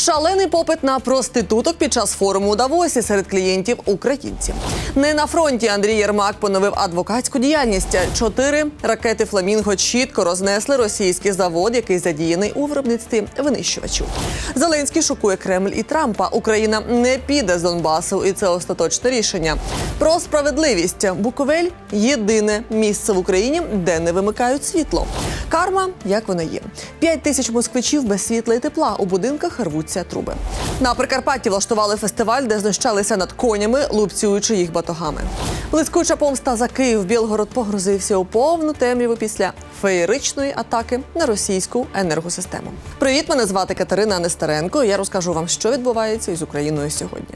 Шалений попит на проституток під час форуму у Давосі серед клієнтів українців. Не на фронті Андрій Єрмак поновив адвокатську діяльність. Чотири ракети Фламінго чітко рознесли російський завод, який задіяний у виробництві винищувачів. Зеленський шокує Кремль і Трампа. Україна не піде з Донбасу, і це остаточне рішення. Про справедливість Буковель єдине місце в Україні, де не вимикають світло. Карма, як вона є. П'ять тисяч москвичів без світла і тепла у будинках рвуться труби. На Прикарпатті влаштували фестиваль, де знущалися над конями, лупцюючи їх батогами. Блискуча помста за Київ Білгород погрузився у повну темряву після феєричної атаки на російську енергосистему. Привіт, мене звати Катерина Нестеренко. Я розкажу вам, що відбувається із Україною сьогодні.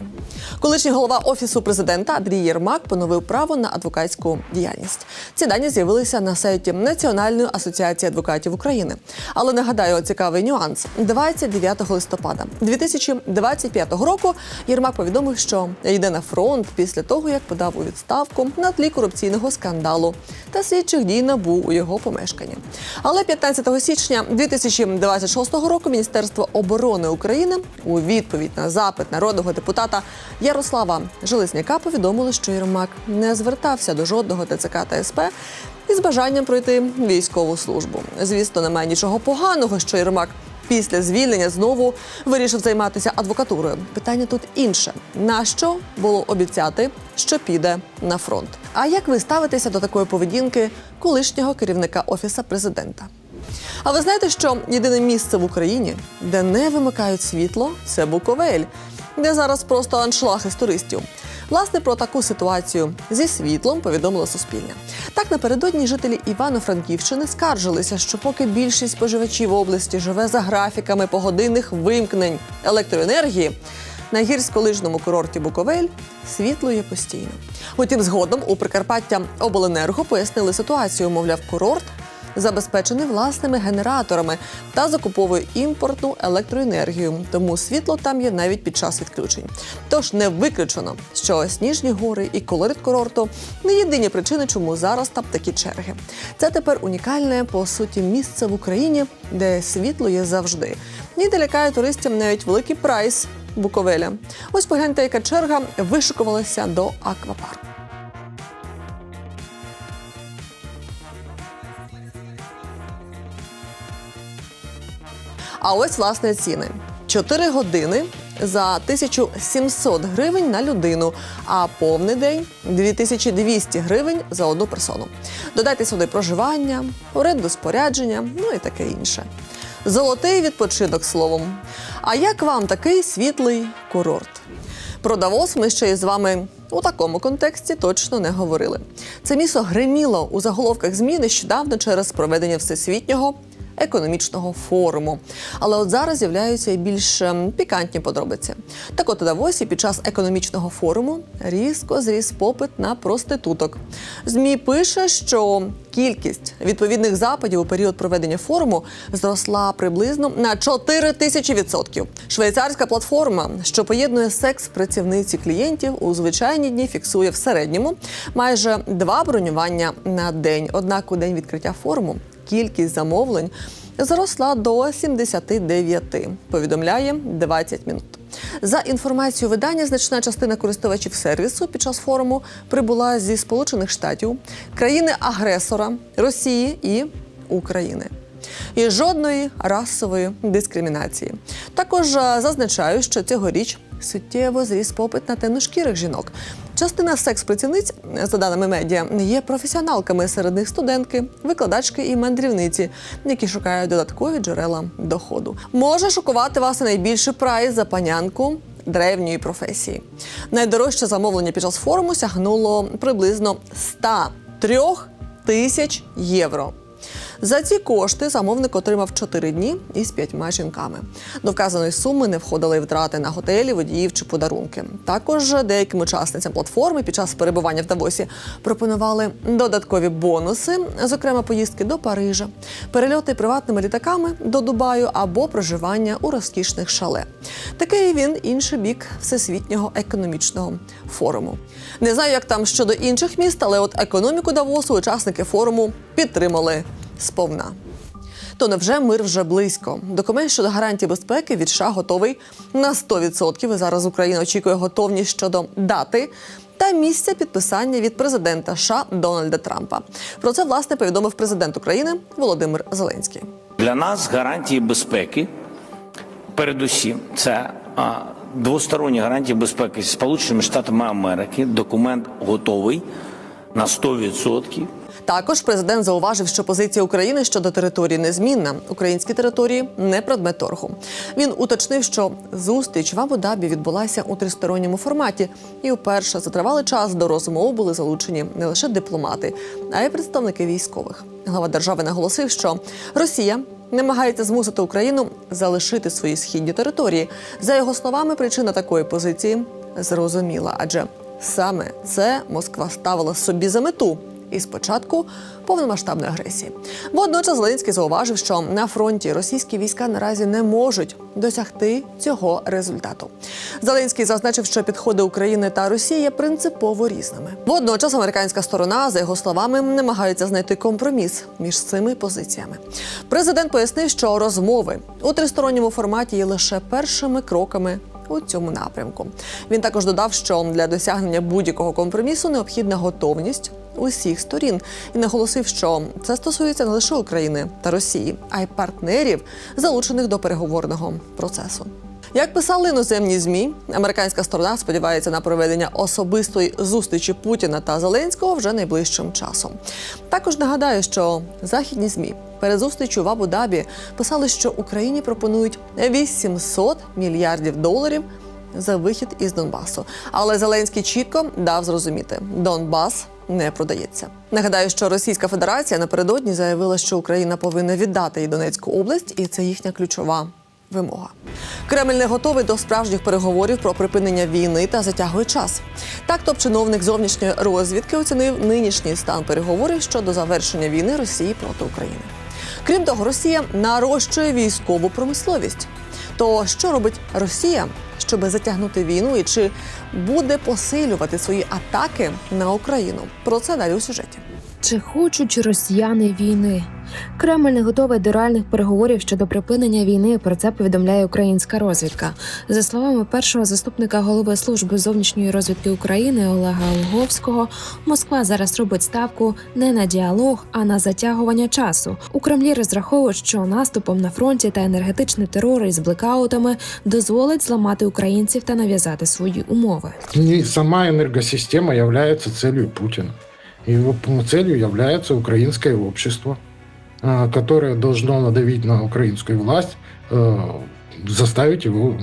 Колишній голова офісу президента Андрій Єрмак поновив право на адвокатську діяльність. Ці дані з'явилися на сайті Національної асоціації адвокатів України. Але нагадаю, цікавий нюанс: 29 листопада 2025 року Єрмак повідомив, що йде на фронт після того, як подав у відставку на тлі корупційного скандалу та слідчих дій набу у його помешканні. Але 15 січня 2026 року Міністерство оборони України у відповідь на запит народного депутата Ярослава Железняка повідомило, що Єрмак не звертався до жодного ТЦК та СП із бажанням пройти військову службу. Звісно, немає нічого поганого, що Єрмак після звільнення знову вирішив займатися адвокатурою. Питання тут інше: на що було обіцяти, що піде на фронт? А як ви ставитеся до такої поведінки колишнього керівника офіса президента? А ви знаєте, що єдине місце в Україні, де не вимикають світло, це Буковель, де зараз просто аншлаг із туристів. Власне, про таку ситуацію зі світлом повідомило Суспільне. Так напередодні жителі Івано-Франківщини скаржилися, що поки більшість споживачів області живе за графіками погодинних вимкнень електроенергії. На гірськолижному курорті Буковель світло є постійно. Утім, згодом у Прикарпаття Обленерго пояснили ситуацію. Мовляв, курорт забезпечений власними генераторами та закуповує імпортну електроенергію. Тому світло там є навіть під час відключень. Тож не виключено, що сніжні гори і колорит курорту не єдині причини, чому зараз там такі черги. Це тепер унікальне по суті місце в Україні, де світло є завжди. І де лякає туристів навіть великий прайс Буковеля. Ось погляньте, яка черга вишикувалася до аквапарку. А ось власне ціни: 4 години за 1700 гривень на людину, а повний день 2200 гривень за одну персону. Додайте сюди проживання, оренду спорядження, ну і таке інше. Золотий відпочинок словом. А як вам такий світлий курорт? Про Давос ми ще із вами у такому контексті точно не говорили. Це місто гриміло у заголовках ЗМІ нещодавно через проведення всесвітнього економічного форуму. Але от зараз з'являються і більш ем, пікантні подробиці. Так от у Давосі під час економічного форуму різко зріс попит на проституток. ЗМІ пише, що кількість відповідних запитів у період проведення форуму зросла приблизно на 4 тисячі відсотків. Швейцарська платформа, що поєднує секс працівниці клієнтів, у звичайні дні фіксує в середньому майже два бронювання на день. Однак у день відкриття форуму кількість замовлень зросла до 79, повідомляє 20 минут. За інформацією видання, значна частина користувачів сервісу під час форуму прибула зі Сполучених Штатів, країни-агресора Росії і України. І жодної расової дискримінації. Також зазначаю, що цьогоріч суттєво зріс попит на темношкірих жінок. Частина секс-працівниць, за даними медіа, є професіоналками серед них студентки, викладачки і мандрівниці, які шукають додаткові джерела доходу. Може шокувати вас найбільший прайс за панянку древньої професії. Найдорожче замовлення під час форуму сягнуло приблизно 103 тисяч євро. За ці кошти замовник отримав 4 дні із п'ятьма жінками. До вказаної суми не входили втрати на готелі, водіїв чи подарунки. Також деяким учасницям платформи під час перебування в Давосі пропонували додаткові бонуси, зокрема поїздки до Парижа, перельоти приватними літаками до Дубаю або проживання у розкішних шале. Такий він інший бік всесвітнього економічного форуму. Не знаю, як там щодо інших міст, але от економіку Давосу учасники форуму підтримали сповна. То невже мир вже близько? Документ щодо гарантій безпеки від США готовий на 100%. І зараз Україна очікує готовність щодо дати. Та місця підписання від президента США Дональда Трампа. Про це власне повідомив президент України Володимир Зеленський. Для нас гарантії безпеки, передусім, це а, двосторонні гарантії безпеки зі Сполученими Штатами Америки. Документ готовий на 100%. Також президент зауважив, що позиція України щодо території незмінна. Українські території не предмет торгу. Він уточнив, що зустріч в Абу-Дабі відбулася у тристоронньому форматі, і вперше за тривалий час до розмов були залучені не лише дипломати, а й представники військових. Глава держави наголосив, що Росія намагається змусити Україну залишити свої східні території. За його словами, причина такої позиції зрозуміла, адже саме це Москва ставила собі за мету і спочатку повномасштабної агресії. Водночас Зеленський зауважив, що на фронті російські війська наразі не можуть досягти цього результату. Зеленський зазначив, що підходи України та Росії є принципово різними. Водночас американська сторона, за його словами, намагається знайти компроміс між цими позиціями. Президент пояснив, що розмови у тристоронньому форматі є лише першими кроками у цьому напрямку. Він також додав, що для досягнення будь-якого компромісу необхідна готовність усіх сторін і наголосив, що це стосується не лише України та Росії, а й партнерів, залучених до переговорного процесу. Як писали іноземні змі, американська сторона сподівається на проведення особистої зустрічі Путіна та Зеленського вже найближчим часом. Також нагадаю, що західні змі перед зустрічю в Абу-Дабі писали, що Україні пропонують 800 мільярдів доларів за вихід із Донбасу. Але Зеленський чітко дав зрозуміти, Донбас не продається. Нагадаю, що Російська Федерація напередодні заявила, що Україна повинна віддати їй Донецьку область, і це їхня ключова вимога. Кремль не готовий до справжніх переговорів про припинення війни та затягує час. Так, топ-чиновник зовнішньої розвідки оцінив нинішній стан переговорів щодо завершення війни Росії проти України. Крім того, Росія нарощує військову промисловість. То що робить Росія, щоб затягнути війну, і чи буде посилювати свої атаки на Україну? Про це далі у сюжеті. Чи хочуть росіяни війни? Кремль не готовий до реальних переговорів щодо припинення війни. Про це повідомляє українська розвідка. За словами першого заступника голови служби зовнішньої розвідки України Олега Луговського, Москва зараз робить ставку не на діалог, а на затягування часу. У Кремлі розраховують, що наступом на фронті та енергетичний терор із блекаутами дозволить зламати українців та нав'язати свої умови. Не сама энергосистема является целью Путина. Его целью является украинское общество, а, которое должно надавить на украинскую власть, э, заставить его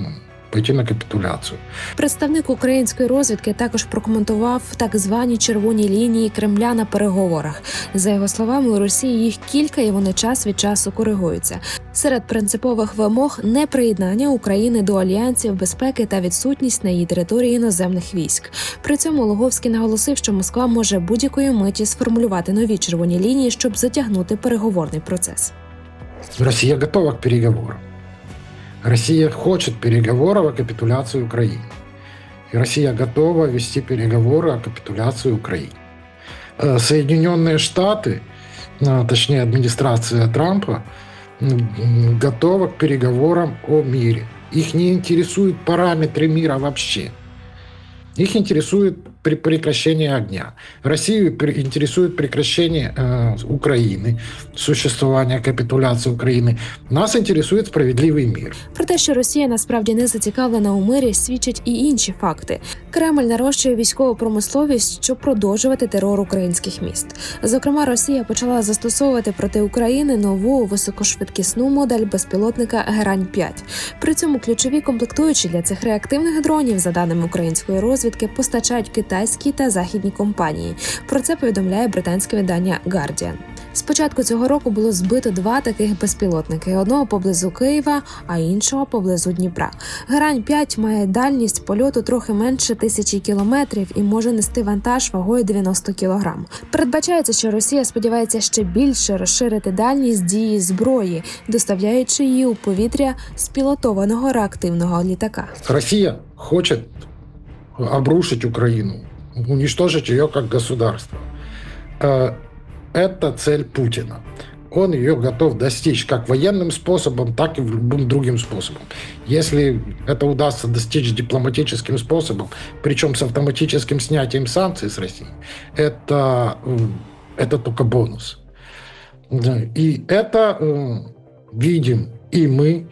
пойти на капитуляцию. Представник української розвідки також прокоментував так звані червоні лінії Кремля на переговорах. За його словами, у Росії їх кілька, і вони час від часу коригуються. Серед принципових вимог неприєднання України до альянсів безпеки та відсутність на її території іноземних військ. При цьому Луговський наголосив, що Москва може будь-якої миті сформулювати нові червоні лінії, щоб затягнути переговорний процес. Россия готова к переговорам. Россия хочет переговоров о капитуляции Украины. И Россия готова вести переговоры о капитуляции Украины. Э, Соединенные Штаты, а, точнее администрация Трампа, готова к переговорам о мире. Их не интересуют параметры мира вообще. Их интересует при- прекращение огня. Россию пер- интересует прекращение э, Украины, существование капитуляции Украины. Нас интересует справедливый мир. Про те, що Росія насправді не зацікавлена у мирі, свідчать і інші факти. Кремль нарощує військову промисловість, щоб продовжувати терор українських міст. Зокрема, Росія почала застосовувати проти України нову високошвидкісну модель безпілотника Герань 5 При цьому ключові комплектуючі для цих реактивних дронів, за даними української розвідки, постачають китайські та західні компанії. Про це повідомляє британське видання Guardian. З початку цього року було збито два таких безпілотники: одного поблизу Києва, а іншого поблизу Дніпра. Грань 5 має дальність польоту трохи менше тисячі кілометрів і може нести вантаж вагою 90 кілограм. Передбачається, що Росія сподівається ще більше розширити дальність дії зброї, доставляючи її у повітря з пілотованого реактивного літака. Россия хочет обрушить Украину, уничтожить ее как государство. Э, Это цель Путина. он ее готов достичь как военным способом, так и любым другим способом. Если это удастся достичь дипломатическим способом, причем с автоматическим снятием санкций с России, это, э, это только бонус. И это э, видим и мы,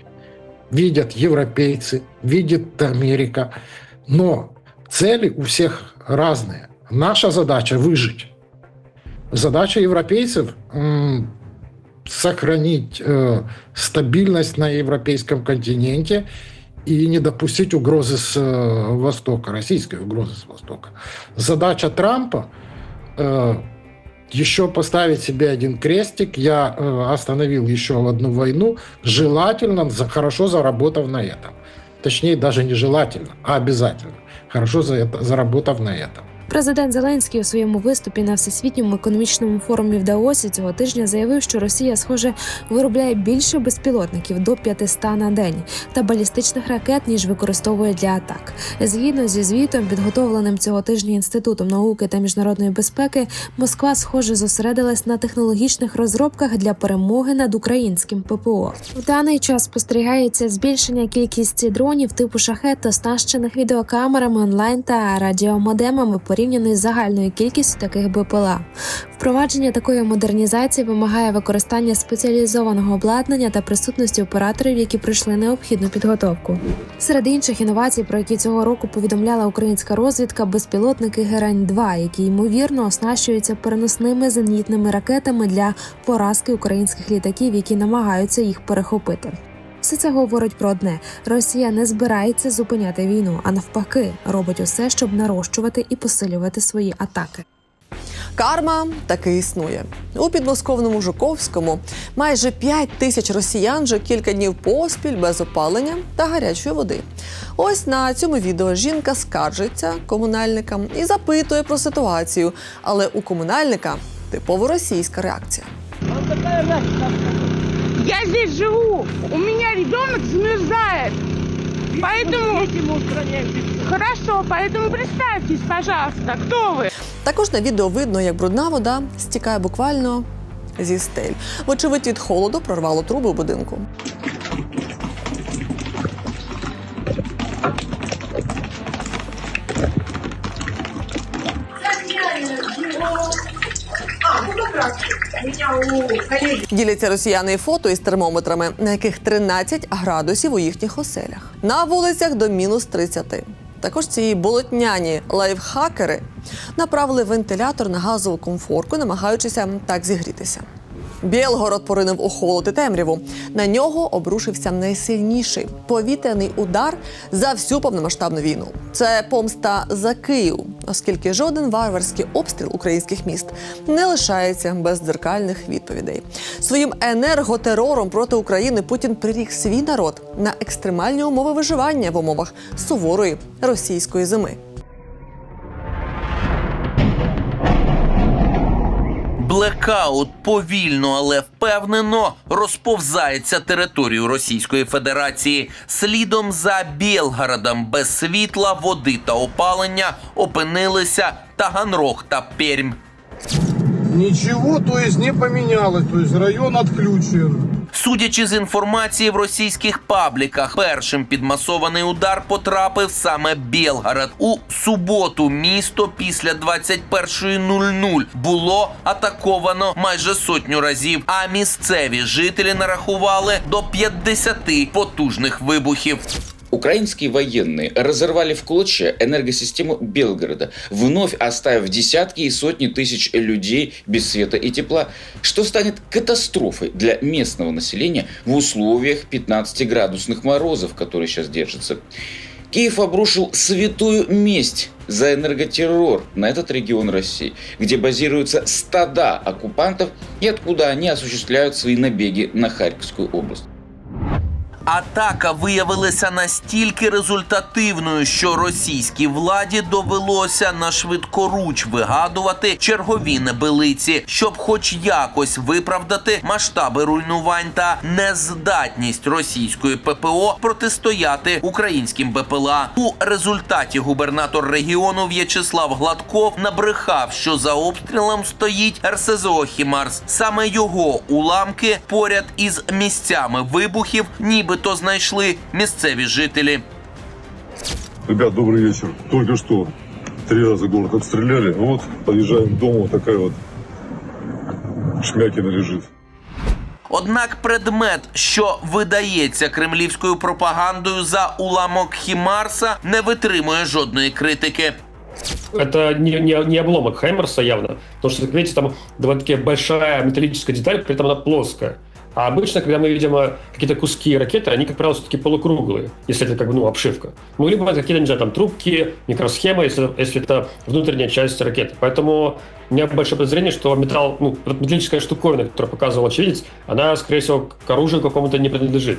видят европейцы, видит Америка. Но цели у всех разные. Наша задача выжить. Задача европейцев сохранить э, стабильность на европейском континенте и не допустить угрозы с э, Востока, российской угрозы с Востока. Задача Трампа э, еще поставить себе один крестик. Я э, остановил еще одну войну, желательно, за, хорошо заработав на этом. Точнее, даже не желательно, а обязательно. Хорошо заработав на этом. Президент Зеленський у своєму виступі на всесвітньому економічному форумі в Даосі цього тижня заявив, що Росія, схоже, виробляє більше безпілотників до 500 на день та балістичних ракет, ніж використовує для атак. Згідно зі звітом, підготовленим цього тижня інститутом науки та міжнародної безпеки, Москва, схоже, зосередилась на технологічних розробках для перемоги над українським ППО. В даний час спостерігається збільшення кількості дронів типу шахет, оснащених відеокамерами онлайн та радіомодемами порівняно з загальною кількістю таких БПЛА. Впровадження такої модернізації вимагає використання спеціалізованого обладнання та присутності операторів, які пройшли необхідну підготовку. Серед інших інновацій, про які цього року повідомляла українська розвідка, безпілотники Герань 2 які ймовірно оснащуються переносними зенітними ракетами для поразки українських літаків, які намагаються їх перехопити. Все це говорить про одне: Росія не збирається зупиняти війну, а навпаки, робить усе, щоб нарощувати і посилювати свої атаки. Карма таки існує у підмосковному Жуковському. Майже 5 тисяч росіян вже кілька днів поспіль без опалення та гарячої води. Ось на цьому відео жінка скаржиться комунальникам і запитує про ситуацію. Але у комунальника типово російська реакція. Я здесь живу. У меня ребенок замерзает. Поэтому... Хорошо, поэтому представьтесь, пожалуйста, кто вы? Також на відео видно, як брудна вода стікає буквально зі стель. Вочевидь, від холоду прорвало труби в будинку. Діляться росіяни фото із термометрами, на яких 13 градусів у їхніх оселях. На вулицях до мінус 30. Також ці болотняні лайфхакери направили вентилятор на газову комфорку, намагаючися так зігрітися. Білгород поринув у холод і темряву. На нього обрушився найсильніший повітряний удар за всю повномасштабну війну. Це помста за Київ, оскільки жоден варварський обстріл українських міст не лишається без дзеркальних відповідей. Своїм енерготерором проти України Путін приріг свій народ на екстремальні умови виживання в умовах суворої російської зими. Блекаут повільно, але впевнено розповзається територію Російської Федерації. Слідом за Білгородом без світла, води та опалення опинилися Таганрог та Пермь. Нічого, то есть не поменялось, то район отключен. Судячи з інформації в російських пабліках, першим під масований удар потрапив саме Білгород. У суботу місто після 21.00 було атаковано майже сотню разів. А місцеві жителі нарахували до 50 потужних вибухів. Украинские военные разорвали в клочья энергосистему Белгорода, вновь оставив десятки и сотни тысяч людей без света и тепла, что станет катастрофой для местного населения в условиях 15-градусных морозов, которые сейчас держатся. Киев обрушил святую месть за энерготеррор на этот регион России, где базируются стада оккупантов и откуда они осуществляют свои набеги на Харьковскую область. Атака виявилася настільки результативною, що російській владі довелося на швидкоруч вигадувати чергові небилиці, щоб хоч якось виправдати масштаби руйнувань та нездатність російської ППО протистояти українським БПЛА. У результаті губернатор регіону В'ячеслав Гладков набрехав, що за обстрілом стоїть РСЗО Хімарс. Саме його уламки поряд із місцями вибухів, нібито знайшли місцеві жителі. Ребят, добрый вечер. Только что три раза город обстреляли. Вот, подъезжаем к дому, такая вот шмякина лежит. Однак предмет, що видається кремлівською пропагандою за уламок Хімарса, не витримує жодної критики. Это не, не, не обломок Хаймерса явно, потому что, как видите, там довольно-таки большая металлическая деталь, при этом она плоская. А обычно, когда мы видим э, какие-то куски ракеты, они, как правило, все-таки полукруглые, если это как бы, ну, обшивка. Могли бы быть какие-то, не знаю, там, трубки, микросхемы, если, если это внутренняя часть ракеты. Поэтому у меня большое подозрение, что металл, ну, металлическая штуковина, которую показывал очевидец, она, скорее всего, к оружию какому-то не принадлежит.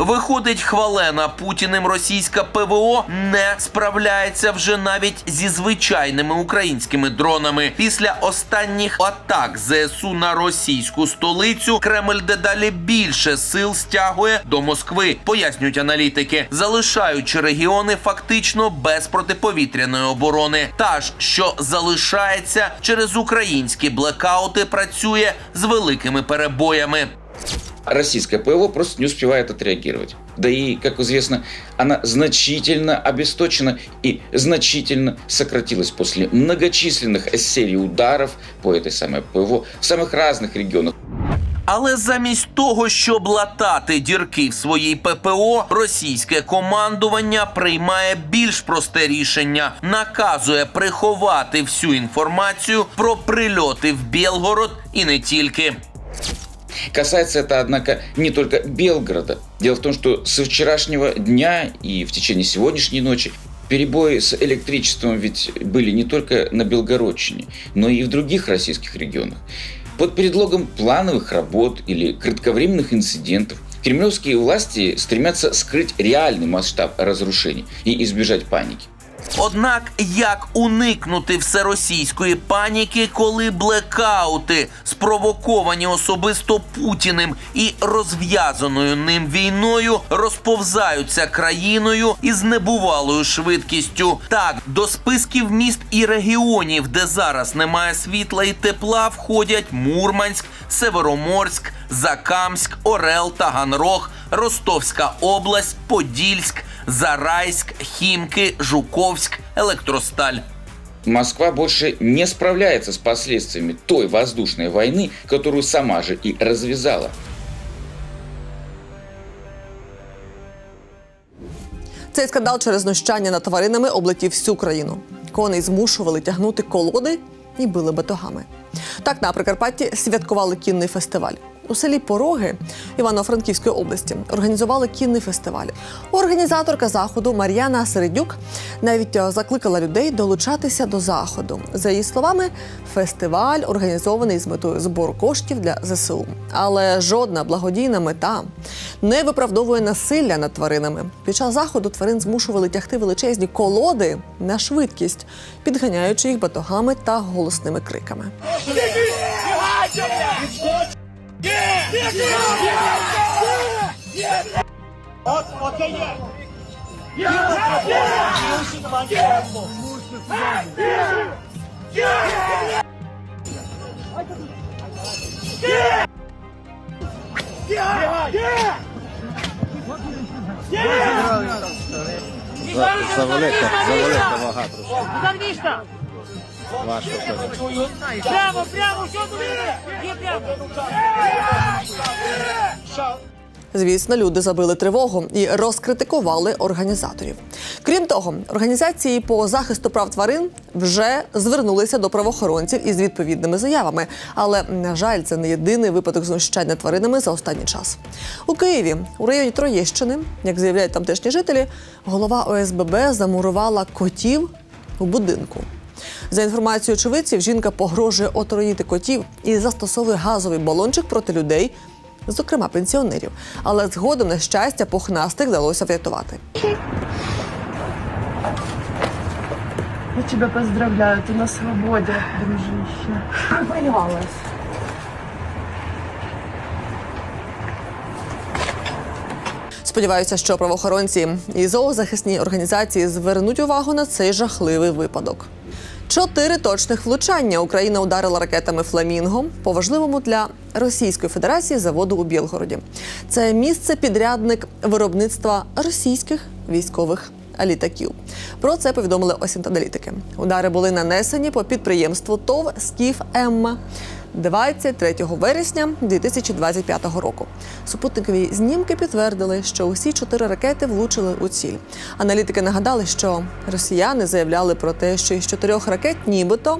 Виходить, хвалена путіним російська ПВО не справляється вже навіть зі звичайними українськими дронами. Після останніх атак ЗСУ на російську столицю Кремль дедалі більше сил стягує до Москви, пояснюють аналітики, залишаючи регіони фактично без протиповітряної оборони. Та ж, що залишається через українські блекаути, працює з великими перебоями Российское ПВО просто не успевает отреагировать. Да и, как известно, она значительно обесточена и значительно сократилась после многочисленных серий ударов по этой самой ПВО в самых разных регионах. Але замість того, щоб латати дірки в своїй ППО, російське командування приймає більш просте рішення, наказує приховати всю інформацію про прильоти в Білгород і не тільки. Касается это, однако, не только Белгорода. Дело в том, что со вчерашнего дня и в течение сегодняшней ночи перебои с электричеством ведь были не только на Белгородчине, но и в других российских регионах. Под предлогом плановых работ или кратковременных инцидентов кремлевские власти стремятся скрыть реальный масштаб разрушений и избежать паники. Однак як уникнути всеросійської паніки, коли блекаути, спровоковані особисто Путіним і розв'язаною ним війною, розповзаються країною із небувалою швидкістю. Так, до списків міст і регіонів, де зараз немає світла і тепла, входять Мурманськ, Североморськ, Закамськ, Орел, Таганрог, Ростовська область, Подільськ, Зарайськ, Хімки, Жуковськ, Електросталь. Москва больше не справляется с последствиями той воздушной войны, которую сама же и развязала. Цей скандал через знущання над тваринами облетів всю країну. Коней змушували тягнути колоди і били батогами. Так на Прикарпатті святкували кінний фестиваль. У селі Пороги Івано-Франківської області організували кінний фестиваль. Організаторка заходу Мар'яна Середюк навіть е, закликала людей долучатися до заходу. За її словами, фестиваль організований з метою збору коштів для ЗСУ. Але жодна благодійна мета не виправдовує насилля над тваринами. Під час заходу тварин змушували тягти величезні колоди на швидкість, підганяючи їх батогами та голосними криками. Завелика, завелика вага трошки. Важко. Прямо, прямо, що тут? Є прямо. Звісно, люди забили тривогу і розкритикували організаторів. Крім того, організації по захисту прав тварин вже звернулися до правоохоронців із відповідними заявами. Але на жаль, це не єдиний випадок знущання тваринами за останній час. У Києві, у районі Троєщини, як заявляють тамтешні жителі, голова ОСББ замурувала котів у будинку. За інформацією очевидців, жінка погрожує отруїти котів і застосовує газовий балончик проти людей, зокрема пенсіонерів. Але згодом на щастя пухнастих вдалося врятувати. Я тебя поздравляю, ты на свободе, дружище. Боялась. Сподіваюся, що правоохоронці і зоозахисні організації звернуть увагу на цей жахливий випадок. Чотири точних влучання Україна ударила ракетами Фламінго по важливому для Російської Федерації заводу у Білгороді. Це місце підрядник виробництва російських військових літаків. Про це повідомили осінтаналітики. Удари були нанесені по підприємству ТОВ Скіф Емма. 23 вересня 2025 року. Супутникові знімки підтвердили, що усі чотири ракети влучили у ціль. Аналітики нагадали, що росіяни заявляли про те, що із чотирьох ракет, нібито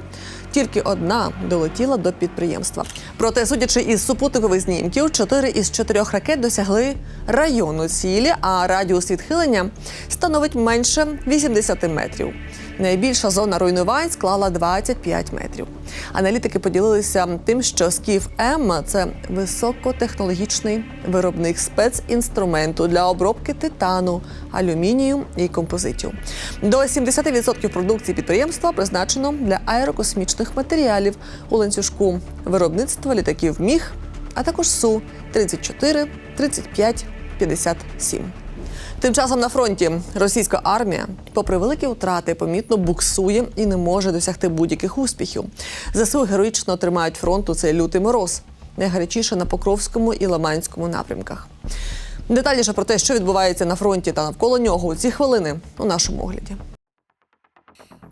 тільки одна долетіла до підприємства. Проте, судячи із супутникових знімків, чотири із чотирьох ракет досягли району цілі, а радіус відхилення становить менше 80 метрів. Найбільша зона руйнувань склала 25 метрів. Аналітики поділилися тим, що Скіф М це високотехнологічний виробник спецінструменту для обробки титану, алюмінію і композитів. До 70% продукції підприємства призначено для аерокосмічних матеріалів у ланцюжку виробництва літаків Міг, а також Су 34, 35, 57. Тим часом на фронті російська армія, попри великі втрати, помітно буксує і не може досягти будь-яких успіхів. ЗСУ героїчно тримають фронт у цей лютий мороз, найгарячіше на Покровському і Ломанському напрямках. Детальніше про те, що відбувається на фронті та навколо нього у ці хвилини у нашому огляді.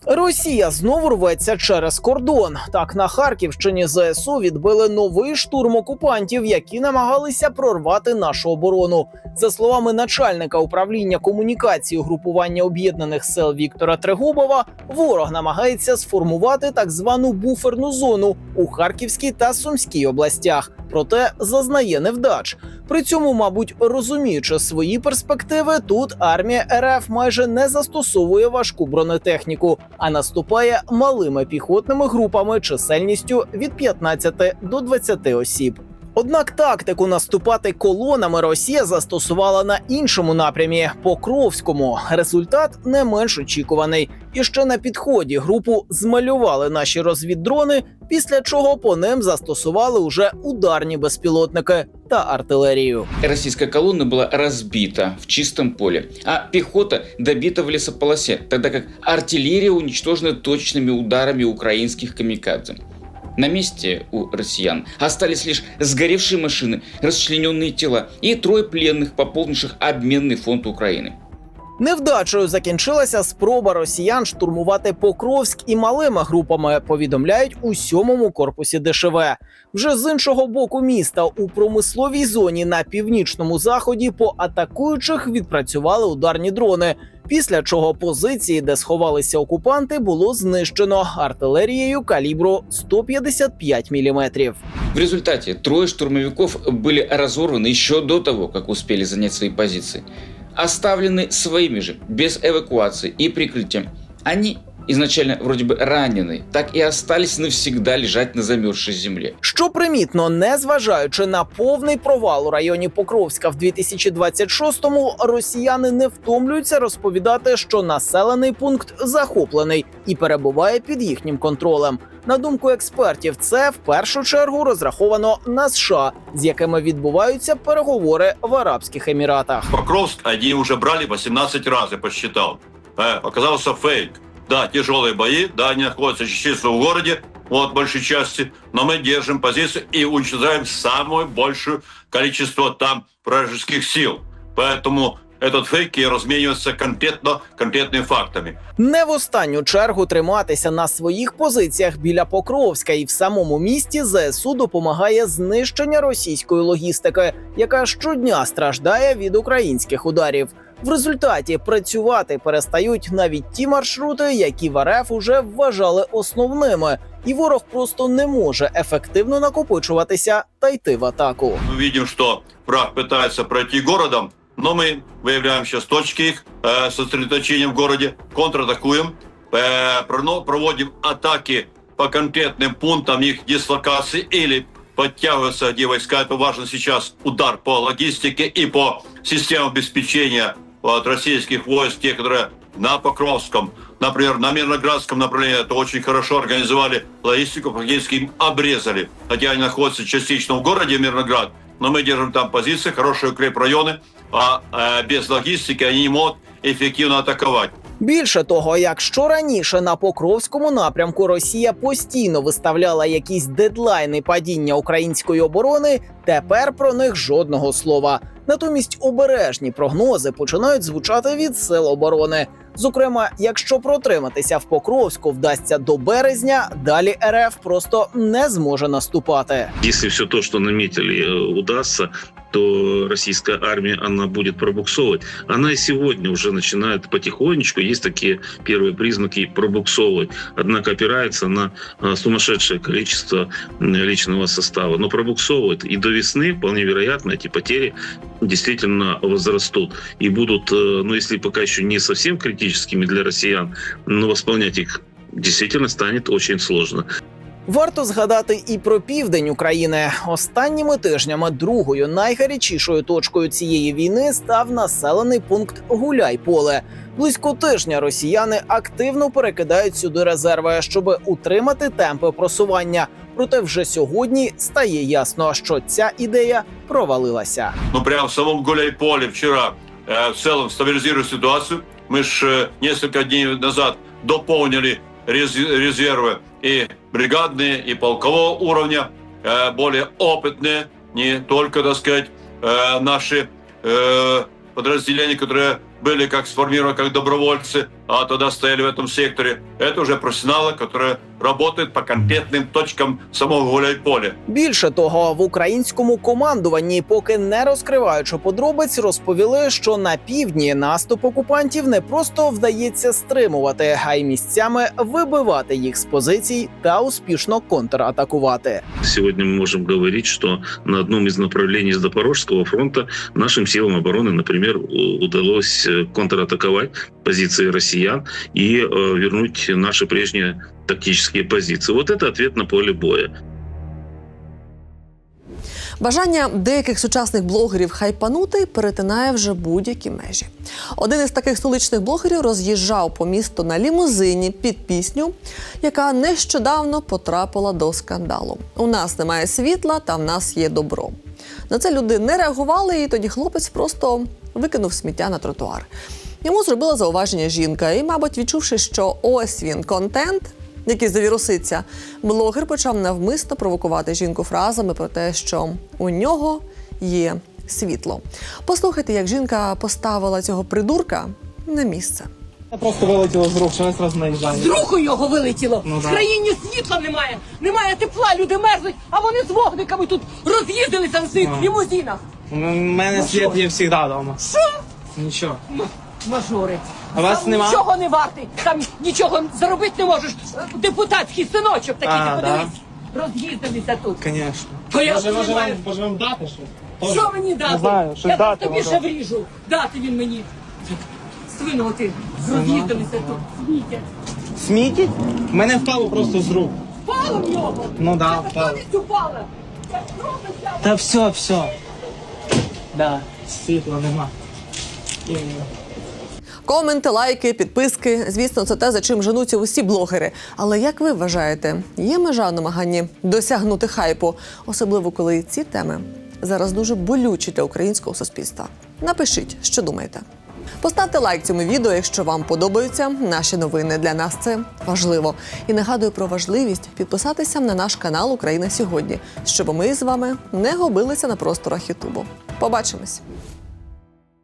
Росія знову рветься через кордон. Так на Харківщині ЗСУ відбили новий штурм окупантів, які намагалися прорвати нашу оборону. За словами начальника управління комунікації угрупування об'єднаних сил Віктора Трегубова, ворог намагається сформувати так звану буферну зону у Харківській та Сумській областях. Проте зазнає невдач. При цьому, мабуть, розуміючи свої перспективи, тут армія РФ майже не застосовує важку бронетехніку, а наступає малими піхотними групами чисельністю від 15 до 20 осіб. Однак тактику наступати колонами Росія застосувала на іншому напрямі Покровському. Результат не менш очікуваний. І ще на підході групу змалювали наші розвіддрони, після чого по ним застосували уже ударні безпілотники та артилерію. Российская колонна была разбита в чистом поле, а пехота добита в лесополосе, тогда как артиллерия уничтожена точными ударами украинских камикадзе На месте у россиян остались лишь сгоревшие машины, расчлененные тела и трое пленных, пополнивших обменный фонд Украины. Невдачею закінчилася спроба росіян штурмувати Покровськ і малими групами. Повідомляють у сьомому корпусі ДШВ. Вже з іншого боку міста у промисловій зоні на північному заході по атакуючих відпрацювали ударні дрони. Після чого позиції, де сховалися окупанти, було знищено артилерією калібру 155 мм. В результате трое штурмовиков были разорваны еще до того, как успели занять свои позиции. Оставлены своими же, без эвакуации и прикрытия. Они изначально вроде бы ранены, так и остались навсегда лежать на замерзшей земле. Що примітно, незважаючи на повний провал у районі Покровська в 2026-му, росіяни не втомлюються розповідати, що населений пункт захоплений і перебуває під їхнім контролем. На думку експертів, це в першу чергу розраховано на США, з якими відбуваються переговори в Арабських Еміратах. Покровск они уже брали 18 раз, я посчитал. Э, оказался фейк. Да, тяжелые бои, да, они находятся частично в городе, вот, большей части, но мы держим позицию и уничтожаем самое большее количество там вражеских сил. Поэтому этот фейк и разменивается конкретно, конкретными фактами. Не в останню чергу триматися на своїх позиціях біля Покровська і в самому місті ЗСУ допомагає знищення російської логістики, яка щодня страждає від українських ударів. В результаті працювати перестають навіть ті маршрути, які в РФ уже вважали основними, і ворог просто не може ефективно накопичуватися та йти в атаку. Мы видим, что враг пытается пройти городом, но мы выявляем сейчас точки их э, сосредоточения в городе, контратакуем, э, проно- проводим атаки по конкретным пунктам их дислокации или подтягиваются, где войска. Это важно сейчас удар по логистике и по системам обеспечения от российских войск, те, которые на Покровском, например, на Мирноградском направлении, это очень хорошо организовали логистику, фактически им обрезали. Хотя они находятся частично в городе Мирноград, но мы держим там позиции, хорошие укрепрайоны, а э, без логистики они не могут эффективно атаковать. Більше того, якщо раніше на Покровському напрямку Росія постійно виставляла якісь дедлайни падіння української оборони, тепер про них жодного слова. Натомість обережні прогнози починають звучати від сил оборони. Зокрема, якщо протриматися в Покровську вдасться до березня, далі РФ просто не зможе наступати. Якщо все то, що намітили, э, удастся, то российская армия, она будет пробуксовывать. Она и сегодня уже начинает потихонечку, есть такие первые признаки пробуксовывать. Однако опирается на э, сумасшедшее количество личного состава. Но пробуксовывает. И до весны, вполне вероятно, эти потери действительно возрастут. И будут, э, ну если пока еще не совсем критическими для россиян, но восполнять их действительно станет очень сложно. Варто згадати і про південь України. Останніми тижнями другою найгарячішою точкою цієї війни став населений пункт Гуляйполе. Близько тижня росіяни активно перекидають сюди резерви, щоб утримати темпи просування. Проте вже сьогодні стає ясно, що ця ідея провалилася. ну прямо в самом Гуляйполе вчера э, в целом стабилизирует ситуацию. Мы же э, несколько дней назад дополнили рез- резервы и бригадные, и полкового уровня, э, более опытные, не только, так сказать, э, наши э, подразделения, которые были как сформированы как добровольцы, а тогда стояли в этом секторе. Это уже профессионалы, которые работают по конкретным точкам самого Гуляйполя. Більше того, в українському командуванні, поки не розкриваючи подробиць, розповіли, що на півдні наступ окупантів не просто вдається стримувати, а й місцями вибивати їх з позицій та успішно контратакувати. Сегодня мы можем говорить, что на одном из направлений с Запорожского фронта нашим силам обороны, например, у- удалось э, контратаковать позиции россиян и э, вернуть наши прежние тактические позиции. Вот это ответ на поле боя. Бажання деяких сучасних блогерів хайпанути перетинає вже будь-які межі. Один із таких столичних блогерів роз'їжджав по місту на лімузині під пісню, яка нещодавно потрапила до скандалу. У нас немає світла, та в нас є добро. На це люди не реагували, і тоді хлопець просто викинув сміття на тротуар. Йому зробила зауваження жінка, і, мабуть, відчувши, що ось він контент, який завіруситься, блогер почав навмисно провокувати жінку фразами про те, що у нього є світло. Послухайте, як жінка поставила цього придурка на місце. Я Просто вилетіло з рук, що нас наїжджає. З руху його вилетіло. Ну, в країні світла немає, немає тепла, люди мерзнуть, а вони з вогниками тут роз'їздилися в своїх А. лімузинах. У мене світ є завжди вдома. Що? Нічого. Мажори. А вас Там нема? нічого не вартий, там нічого заробити не можеш. Депутатський синочок такий, А, ти да? подивись. Роз'їздилися тут. Звісно. То я Може, може, знімаю. вам, може вам дати що? Що мені дати? Не знаю, щось я дати тобі може. ще вріжу. Дати він мені. Свинути. Роз'їздилися тут. Сміття. Смітіть? У мене впало просто з рук. Впало в нього. Ну да, Це впало. повністю впало. Це просто. Та все, все. Да, світла нема. І... Коменти, лайки, підписки. Звісно, це те, за чим женуться усі блогери. Але як ви вважаєте, є межа в намаганні досягнути хайпу, особливо коли ці теми зараз дуже болючі для українського суспільства? Напишіть, що думаєте. Поставте лайк цьому відео, якщо вам подобаються наші новини. Для нас це важливо. І нагадую про важливість підписатися на наш канал Україна сьогодні, щоб ми з вами не губилися на просторах Ютубу. Побачимось!